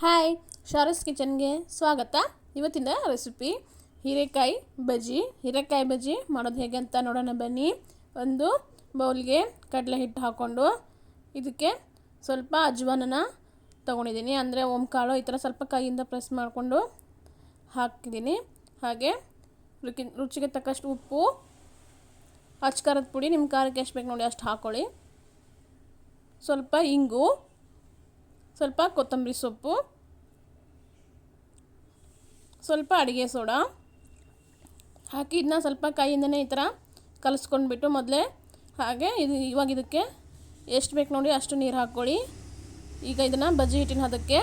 Hi, ಶಾರಸ್ ಕಿಚನ್ಗೆ ಸ್ವಾಗತ. ಇವತ್ತಿನ recipe ಹೀರೆಕಾಯಿ ಬಜ್ಜಿ. ಹೀರೆಕಾಯಿ ಬಜ್ಜಿ ಮಾಡೋದು ಹೇಗೆ ಅಂತ ನೋಡೋಣ ಬನ್ನಿ. ಒಂದು ಬೌಲ್ಗೆ ಕಡಲೆ ಹಿಟ್ಟು ಹಾಕ್ಕೊಂಡು ಇದಕ್ಕೆ ಸ್ವಲ್ಪ ಅಜ್ವಾನನ ತೊಗೊಂಡಿದ್ದೀನಿ. ಅಂದರೆ ಕಾಳು ಈ ಥರ ಸ್ವಲ್ಪ ಕಾಯಿಯಿಂದ ಪ್ರೆಸ್ ಮಾಡಿಕೊಂಡು ಹಾಕಿದ್ದೀನಿ. ಹಾಗೆ ರುಚಿ ರುಚಿಗೆ ತಕ್ಕಷ್ಟು ಉಪ್ಪು ಖಾರದ ಪುಡಿ ನಿಮ್ಮ ಖಾರಕ್ಕೆ ಎಷ್ಟು ಬೇಕು ನೋಡಿ ಅಷ್ಟು ಹಾಕ್ಕೊಳ್ಳಿ ಸ್ವಲ್ಪ ಇಂಗು ಸ್ವಲ್ಪ ಕೊತ್ತಂಬರಿ ಸೊಪ್ಪು, ಸ್ವಲ್ಪ ಅಡುಗೆ ಸೋಡಾ. ಹಾಕಿ ಇದನ್ನ ಸ್ವಲ್ಪ ಕೈಯಿಂದನೇ ಈ ಥರ ಕಲಿಸ್ಕೊಂಡ್ಬಿಟ್ಟು ಮೊದಲೇ ಹಾಗೆ ಇದು ಇವಾಗ ಇದಕ್ಕೆ ಎಷ್ಟು ಬೇಕು ನೋಡಿ ಅಷ್ಟು ನೀರು ಹಾಕ್ಕೊಳ್ಳಿ. ಈಗ ಇದನ್ನು ಬಜ್ಜಿ ಹಿಟ್ಟಿನ ಹದಕ್ಕೆ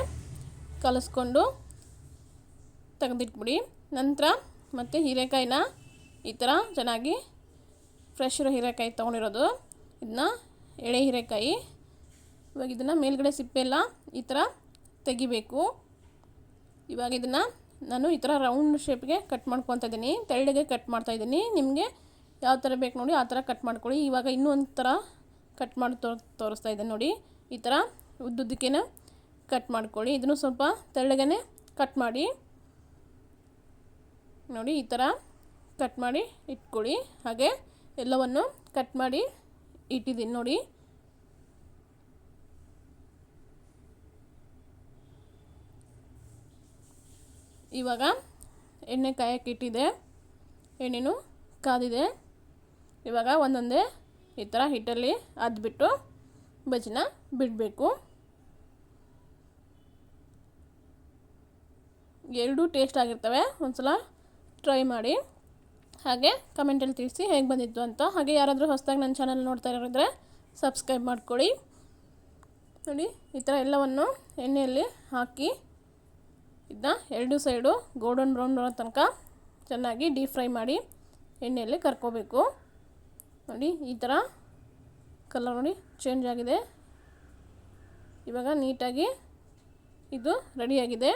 ಕಲಿಸ್ಕೊಂಡು ತೆಗೆದಿಟ್ಬಿಡಿ. ನಂತರ ಮತ್ತು ಹೀರೆಕಾಯಿನ ಈ ಥರ ಚೆನ್ನಾಗಿ ಫ್ರೆಶ್ ಇರೋ ಹೀರೆಕಾಯಿ ತೊಗೊಂಡಿರೋದು. ಇದನ್ನ ಎಳೆ ಹೀರೆಕಾಯಿ ಇವಾಗ ಇದನ್ನು ಮೇಲ್ಗಡೆ ಸಿಪ್ಪೆಲ್ಲ ಈ ಥರ ತೆಗಿಬೇಕು. ಇವಾಗ ಇದನ್ನು ನಾನು ಈ ಥರ ರೌಂಡ್ ಶೇಪ್ಗೆ ಕಟ್ ಮಾಡ್ಕೊತಾ ಇದ್ದೀನಿ. ತೆಳ್ಳಗೆ ಕಟ್ ಮಾಡ್ತಾ ಇದ್ದೀನಿ. ನಿಮಗೆ ಯಾವ ಥರ ಬೇಕು ನೋಡಿ ಆ ಥರ ಕಟ್ ಮಾಡ್ಕೊಳ್ಳಿ. ಇವಾಗ ಇನ್ನೂ ಒಂದು ಥರ ಕಟ್ ಮಾಡಿ ತೋ ತೋರಿಸ್ತಾ ಇದ್ದೀನಿ ನೋಡಿ. ಈ ಥರ ಉದ್ದುದ್ದಕ್ಕೇನೆ ಕಟ್ ಮಾಡ್ಕೊಳ್ಳಿ. ಇದನ್ನು ಸ್ವಲ್ಪ ತೆಳ್ಳಗೇ ಕಟ್ ಮಾಡಿ. ನೋಡಿ ಈ ಥರ ಕಟ್ ಮಾಡಿ ಇಟ್ಕೊಳ್ಳಿ. ಹಾಗೆ ಎಲ್ಲವನ್ನು ಕಟ್ ಮಾಡಿ ಇಟ್ಟಿದ್ದೀನಿ ನೋಡಿ. ಇವಾಗ ಎಣ್ಣೆ ಕಾಯಕ್ಕೆ ಇಟ್ಟಿದೆ. ಎಣ್ಣೆನೂ ಕಾದಿದೆ. ಇವಾಗ ಒಂದೊಂದೇ ಈ ಥರ ಹಿಟ್ಟಲ್ಲಿ ಅದ್ಬಿಟ್ಟು ಬಜ್ಜಿನ ಬಿಡಬೇಕು. ಎರಡೂ ಟೇಸ್ಟ್ ಆಗಿರ್ತವೆ. ಒಂದು ಸಲ ಟ್ರೈ ಮಾಡಿ. ಹಾಗೆ ಕಮೆಂಟಲ್ಲಿ ತಿಳಿಸಿ ಹೇಗೆ ಬಂದಿತ್ತು ಅಂತ. ಹಾಗೆ ಯಾರಾದರೂ ಹೊಸದಾಗಿ ನನ್ನ ಚಾನಲ್ ನೋಡ್ತಾ ಇರೋದ್ರೆ ಸಬ್ಸ್ಕ್ರೈಬ್ ಮಾಡ್ಕೊಳ್ಳಿ. ನೋಡಿ, ಈ ಥರ ಎಲ್ಲವನ್ನು ಎಣ್ಣೆಯಲ್ಲಿ ಹಾಕಿ ಇದನ್ನ ಎರಡು ಸೈಡು ಗೋಲ್ಡನ್ ಬ್ರೌನ್ ಬರೋ ತನಕ ಚೆನ್ನಾಗಿ ಡೀಪ್ ಫ್ರೈ ಮಾಡಿ ಎಣ್ಣೆಯಲ್ಲಿ ಕರ್ಕೋಬೇಕು. ನೋಡಿ, ಈ ಥರ ಕಲರ್ ನೋಡಿ ಚೇಂಜ್ ಆಗಿದೆ. ಇವಾಗ ನೀಟಾಗಿ ಇದು ರೆಡಿಯಾಗಿದೆ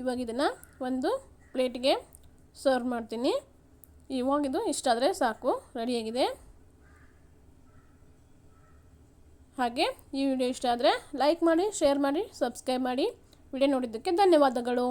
ಇವಾಗ ಇದನ್ನು ಒಂದು ಪ್ಲೇಟ್ಗೆ ಸರ್ವ್ ಮಾಡ್ತೀನಿ. ಇವಾಗಿದು ಇಷ್ಟಾದರೆ ಸಾಕು ರೆಡಿಯಾಗಿದೆ ಹಾಗೆ ಈ ವಿಡಿಯೋ ಇಷ್ಟ ಆದರೆ ಲೈಕ್ ಮಾಡಿ ಶೇರ್ ಮಾಡಿ ಸಬ್ಸ್ಕ್ರೈಬ್ ಮಾಡಿ. ವಿಡಿಯೋ ನೋಡಿದ್ದಕ್ಕೆ ಧನ್ಯವಾದಗಳು.